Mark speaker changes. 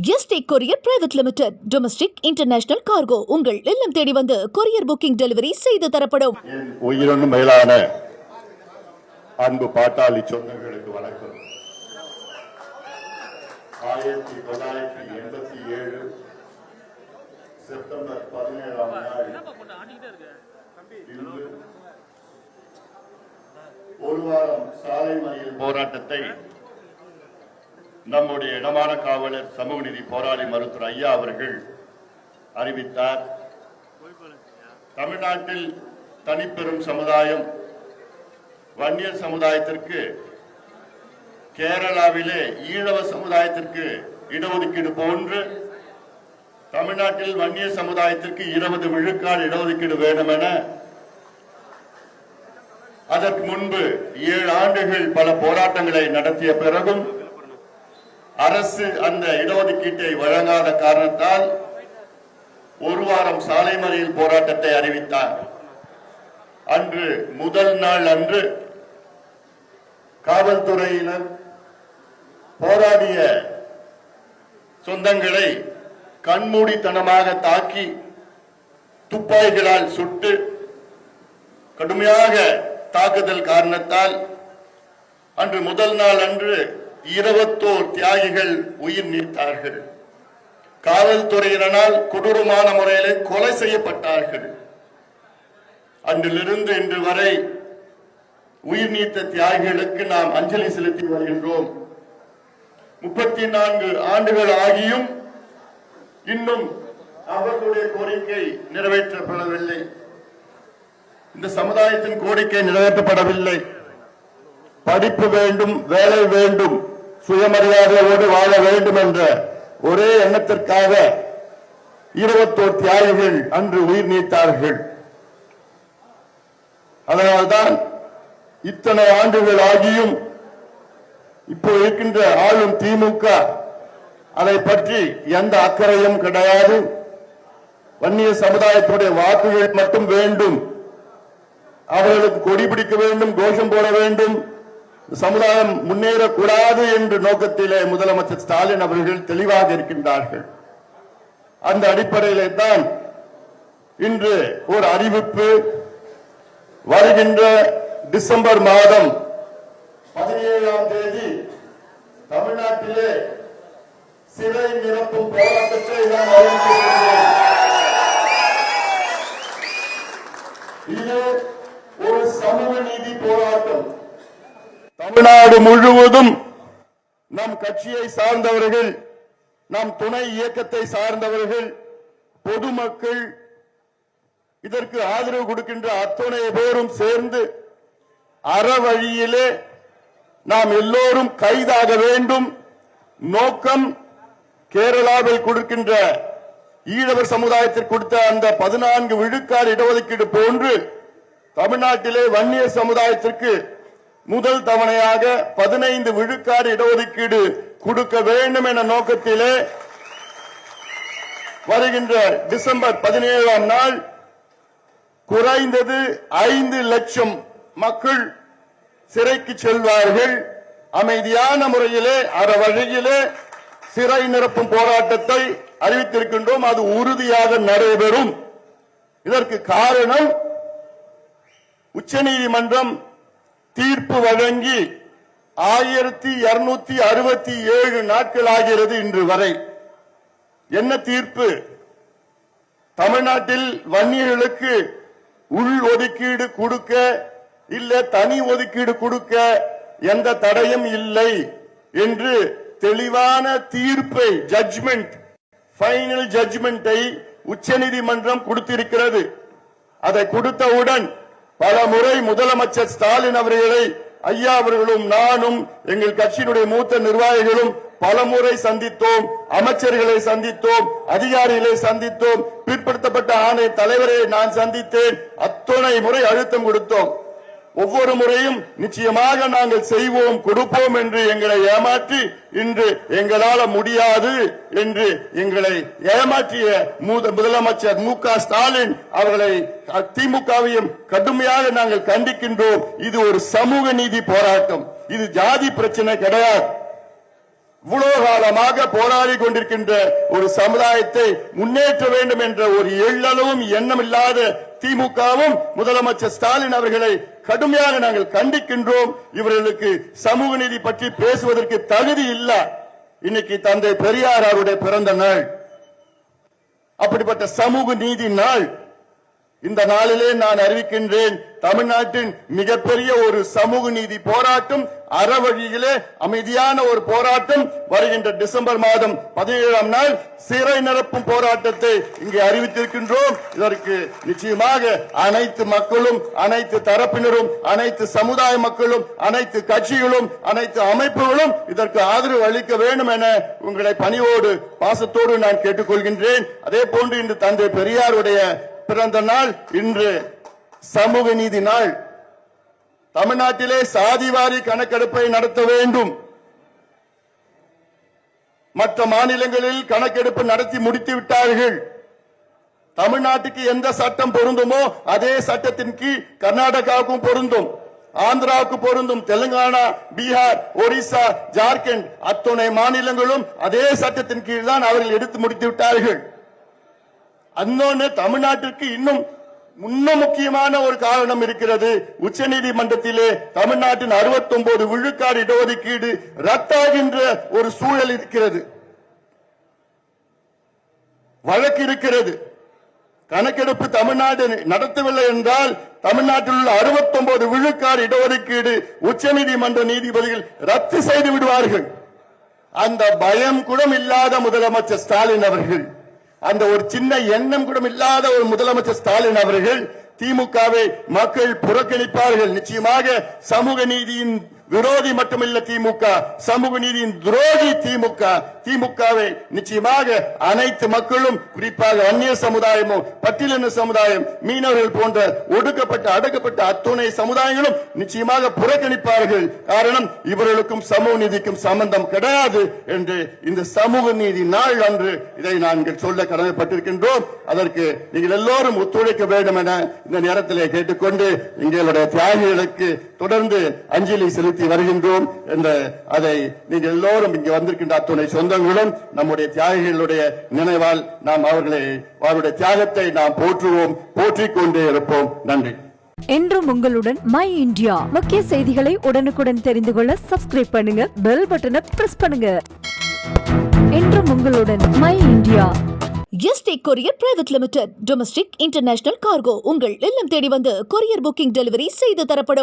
Speaker 1: ST courier private limited. Domestic international cargo. உங்கள் இல்லம் தேடி வந்து கொரியர் புக்கிங் டெலிவரி செய்து தரப்படும்.
Speaker 2: உயிரொன்று மேலான அன்பு பாட்டாளி சொந்தங்களுக்கு வணக்கம். ஆயிரத்தி தொள்ளாயிரத்தி எண்பத்தி ஏழு செப்டம்பர் பதினேழாம் நாள் ஒரு வாரம் சாலை மறியல் போராட்டத்தை நம்முடைய இடமான காவலர் சமூக நீதி போராளி மருத்துவர் ஐயா அவர்கள் அறிவித்தார். தமிழ்நாட்டில் தனிப்பெரும் சமுதாயம் வன்னியர் சமுதாயத்திற்கு கேரளாவிலே ஈழவ சமுதாயத்திற்கு இடஒதுக்கீடு போன்று தமிழ்நாட்டில் வன்னிய சமுதாயத்திற்கு இருபது விழுக்காடு இடஒதுக்கீடு வேண்டும் என அதற்கு முன்பு ஏழு ஆண்டுகள் பல போராட்டங்களை நடத்திய பிறகும் அரசு அந்த இடஒதுக்கீட்டை வழங்காத காரணத்தால் ஒரு வாரம் சாலை மறியல் போராட்டத்தை அறிவித்தார். அன்று முதல் நாள் அன்று காவல்துறையினர் போராடிய சொந்தங்களை கண்மூடித்தனமாக தாக்கி துப்பாக்கிகளால் சுட்டு கடுமையாக தாக்குதல் காரணத்தால் அன்று முதல் நாள் அன்று இருபத்தோர் தியாகிகள் உயிர் நீத்தார்கள். காவல்துறையினரால் கொடூரமான முறையிலே கொலை செய்யப்பட்டார்கள். அன்றிலிருந்து இன்று வரை உயிர் நீத்த தியாகிகளுக்கு நாம் அஞ்சலி செலுத்தி வருகின்றோம். முப்பத்தி நான்கு ஆண்டுகள் ஆகியும் இன்னும் அவர்களுடைய கோரிக்கை நிறைவேற்றப்படவில்லை. இந்த சமுதாயத்தின் கோரிக்கை நிறைவேற்றப்படவில்லை. படிப்பு வேண்டும் வேலை வேண்டும். சுயமரியாதையோடு வாழ வேண்டும் என்ற ஒரே எண்ணத்திற்காக இருபத்தோர் தியாகிகள் அன்று உயிர் நீத்தார்கள். அதனால்தான் இத்தனை ஆண்டுகள் ஆகியும் இப்போ இருக்கின்ற ஆளும் திமுக அதை பற்றி எந்த அக்கறையும் கிடையாது. வன்னிய சமுதாயத்துடைய வாக்குகள் மட்டும் வேண்டும். அவர்களுக்கு கொடி பிடிக்க வேண்டும் கோஷம் போட வேண்டும். சமுதாயம் முன்னேறக்கூடாது என்ற நோக்கத்திலே முதலமைச்சர் ஸ்டாலின் அவர்கள் தெளிவாக இருக்கின்றார்கள். அந்த அடிப்படையிலே தான் இன்று ஒரு அறிவிப்பு வருகின்ற டிசம்பர் மாதம் பதினேழாம் தேதி தமிழ்நாட்டிலே சிறை நிரப்பும் போராட்டத்தை நான் அறிவித்திருக்கிறேன் இது ஒரு சமூக நீதி போராட்டம் தமிழ்நாடு முழுவதும் நம் கட்சியை சார்ந்தவர்கள் நம் துணை இயக்கத்தை சார்ந்தவர்கள் பொதுமக்கள் இதற்கு ஆதரவு கொடுக்கின்ற அத்துணை பேரும் சேர்ந்து அறவழியிலே நாம் எல்லோரும் கைதாக வேண்டும். நோக்கம் கேரளாவில் கொடுக்கின்ற ஈழவர் சமுதாயத்திற்கு கொடுத்த அந்த பதினான்கு விழுக்காடு இடஒதுக்கீடு போன்று தமிழ்நாட்டிலே வன்னியர் சமுதாயத்திற்கு முதல் தவணையாக பதினைந்து விழுக்காடு இடஒதுக்கீடு கொடுக்க வேண்டும் என நோக்கத்திலே வருகின்ற டிசம்பர் பதினேழாம் நாள் குறைந்தது ஐந்து லட்சம் மக்கள் சிறைக்கு செல்வார்கள். அமைதியான முறையிலே அற வழியிலே சிறை நிரப்பும் போராட்டத்தை அறிவித்திருக்கின்றோம். அது உறுதியாக நடைபெறும். இதற்கு காரணம் உச்சநீதிமன்றம் தீர்ப்பு வழங்கி ஆயிரத்தி இருநூத்தி அறுபத்தி ஏழு நாட்கள் ஆகிறது இன்று வரை. என்ன தீர்ப்பு? தமிழ்நாட்டில் வன்னியர்களுக்கு உள் ஒதுக்கீடு கொடுக்க இல்ல தனி ஒதுக்கீடு கொடுக்க எந்த தடையும் இல்லை என்று தெளிவான தீர்ப்பை ஜட்ஜ்மெண்ட் ஃபைனல் ஜட்ஜ்மெண்டை உச்சநீதிமன்றம் கொடுத்திருக்கிறது. அதை கொடுத்தவுடன் பல முறை முதலமைச்சர் ஸ்டாலின் அவர்களை ஐயா அவர்களும் நானும் எங்கள் கட்சியினுடைய மூத்த நிர்வாகிகளும் பல முறை சந்தித்தோம் அமைச்சர்களை சந்தித்தோம் அதிகாரிகளை சந்தித்தோம். பிற்படுத்தப்பட்ட ஆணைய தலைவரை நான் சந்தித்தேன். அத்துணை முறை அழுத்தம் கொடுத்தோம். ஒவ்வொரு முறையும் நிச்சயமாக நாங்கள் செய்வோம் கொடுப்போம் என்று எங்களை ஏமாற்றி இன்று எங்களால முடியாது என்று எங்களை ஏமாற்றிய முதலமைச்சர் மு ஸ்டாலின் அவர்களை திமுகவையும் கடுமையாக நாங்கள் கண்டிக்கின்றோம். இது ஒரு சமூக நீதி போராட்டம். இது ஜாதி பிரச்சனை கிடையாது. இவ்வளவு காலமாக போராடி கொண்டிருக்கின்ற ஒரு சமுதாயத்தை முன்னேற்ற வேண்டும் என்ற ஒரு எள்ளளவும் எண்ணம் இல்லாத திமுகவும் முதலமைச்சர் ஸ்டாலின் அவர்களை கடுமையாக நாங்கள் கண்டிக்கின்றோம். இவர்களுக்கு சமூக நீதி பற்றி பேசுவதற்கு தகுதி இல்ல. இன்னைக்கு தந்தை பெரியார் அவருடைய பிறந்த நாள். அப்படிப்பட்ட சமூக நீதி நாள். இந்த நாளிலே நான் அறிவிக்கின்றேன் தமிழ்நாட்டின் மிகப்பெரிய ஒரு சமூக நீதி போராட்டம் அறவழியிலே அமைதியான ஒரு போராட்டம் வருகின்ற டிசம்பர் மாதம் பதினேழாம் நாள் சிறை நிரப்பும் போராட்டத்தை இங்கே அறிவித்திருக்கின்றோம். இதற்கு நிச்சயமாக அனைத்து மக்களும் அனைத்து தரப்பினரும் அனைத்து சமுதாய மக்களும் அனைத்து கட்சிகளும் அனைத்து அமைப்புகளும் இதற்கு ஆதரவு அளிக்க வேண்டும் என உங்களை பணியோடு பாசத்தோடு நான் கேட்டுக்கொள்கின்றேன். அதே போன்று இன்று தந்தை பெரியாருடைய பிறந்த நாள் இன்று. சமூக நீதி நாள். தமிழ்நாட்டிலே சாதிவாரி கணக்கெடுப்பை நடத்த வேண்டும். மற்ற மாநிலங்களில் கணக்கெடுப்பு நடத்தி முடித்து விட்டார்கள். தமிழ்நாட்டுக்கு எந்த சட்டம் பொருந்துமோ அதே சட்டத்தின் கீழ் கர்நாடகாவுக்கும் பொருந்தும். ஆந்திராவுக்கு பொருந்தும். தெலுங்கானா பீகார் ஒரிசா ஜார்க்கண்ட் அத்துணை மாநிலங்களும் அதே சட்டத்தின் கீழ் தான் அவர்கள் எடுத்து முடித்து விட்டார்கள். அன்னொன்னு தமிழ்நாட்டிற்கு இன்னும் இன்னும் முக்கியமான ஒரு காரணம் இருக்கிறது. உச்சநீதிமன்றத்திலே தமிழ்நாட்டின் 69 விழுக்காடு இடஒதுக்கீடு ரத்தாகின்ற ஒரு சூழல் இருக்கிறது. வழக்கு இருக்கிறது. கணக்கெடுப்பு தமிழ்நாடு நடத்தவில்லை என்றால் தமிழ்நாட்டில் உள்ள 69 விழுக்காடு இடஒதுக்கீடு உச்சநீதிமன்ற நீதிபதிகள் ரத்து செய்து விடுவார்கள். அந்த பயம் கூட இல்லாத முதலமைச்சர் ஸ்டாலின் அவர்கள். அந்த ஒரு சின்ன எண்ணம் கூட இல்லாத ஒரு முதலமைச்சர் ஸ்டாலின் அவர்கள் திமுகவை மக்கள் புறக்கணிப்பார்கள். நிச்சயமாக சமூக நீதியின் விரோதி மட்டுமல்ல திமுக சமூக நீதியின் துரோகி திமுக. திமுகவை நிச்சயமாக அனைத்து மக்களும் குறிப்பாக அந்நிய சமுதாயமும் பட்டியலின சமுதாயம் மீனவர்கள் போன்ற ஒடுக்கப்பட்ட அடக்கப்பட்ட அத்துணை சமுதாயங்களும் நிச்சயமாக புறக்கணிப்பார்கள். காரணம் இவர்களுக்கும் சமூக நீதிக்கும் சம்பந்தம் கிடையாது என்று இந்த சமூக நீதி நாள் அன்று இதை நாங்கள் சொல்ல கடமைப்பட்டிருக்கின்றோம். அதற்கு நீங்கள் எல்லோரும் ஒத்துழைக்க வேண்டும் என இந்த நேரத்திலே கேட்டுக்கொண்டு எங்களுடைய தியாகிகளுக்கு தொடர்ந்து அஞ்சலி செலுத்தி வருகின்றோம் என்ற அதை நீங்கள் எல்லோரும் இங்கு வந்திருக்கின்ற அத்துணை சொந்தங்களும் நம்முடைய தியாகிகளுடைய நினைவால் நாம் அவர்களை அவருடைய தியாகத்தை நாம் போற்றுவோம் போற்றிக் கொண்டே இருப்போம். நன்றி.
Speaker 3: என்றும் உங்களுடன் மை இந்தியா முக்கிய செய்திகளை உடனுக்குடன் தெரிந்து கொள்ள சப்ஸ்கிரைப் பண்ணுங்க பெல் பட்டனை பிரஸ் பண்ணுங்க. என்றும் உங்களுடன் my India
Speaker 1: ST courier private limited domestic international cargo உங்கள் இல்லம் தேடி வந்து கொரியர் புக்கிங் டெலிவரி செய்து தரப்படும்.